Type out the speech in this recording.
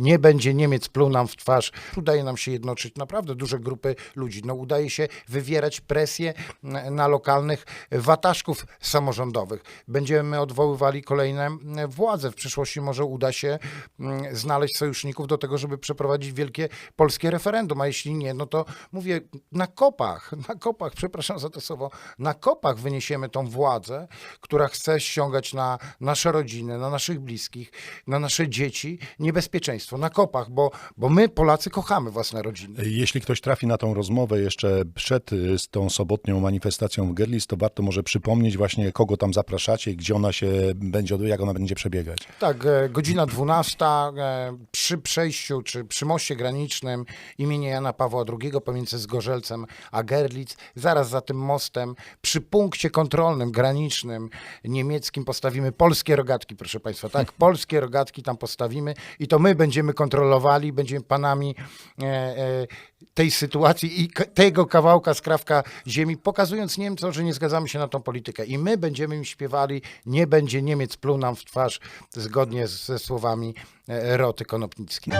nie będzie Niemiec pluł nam w twarz. Udaje nam się jednoczyć naprawdę duże grupy ludzi. No, udaje się wywierać presję n- na lokalnych wataszków samorządowych. Będziemy odwoływali kolejne m, władze. W przyszłości może uda się mm, znaleźć sojuszników do tego, żeby przeprowadzić wielkie polskie referendum, a jeśli nie, no to mówię, na kopach, na kopach, przepraszam za to słowo, na kopach wyniesiemy tą władzę, która chce ściągać na nasze rodziny, na naszych bliskich, na nasze dzieci niebezpieczeństwo. Na kopach, bo, bo my Polacy kochamy własne rodziny. Jeśli ktoś trafi na tą rozmowę jeszcze przed y, z tą sobotnią manifestacją w Gerlis, to warto może przypomnieć właśnie, kogo tam zapraszacie i gdzie ona się będzie, jak ona będzie przebiegać. Tak, e, godzina 12 e, przy przejściu czy przy moście granicznym imienia Jana Pawła II pomiędzy Zgorzelcem a Gerlitz. Zaraz za tym mostem przy punkcie kontrolnym granicznym niemieckim postawimy polskie rogatki, proszę Państwa. Tak, polskie rogatki tam postawimy i to my będziemy kontrolowali, będziemy panami e, e, tej sytuacji i tego kawałka skrawka ziemi, pokazując Niemcom, że nie zgadzamy się na tą politykę. I my będziemy im śpiewali, nie będzie Niemiec pluł nam w twarz, zgodnie ze słowami Roty Konopnickiej.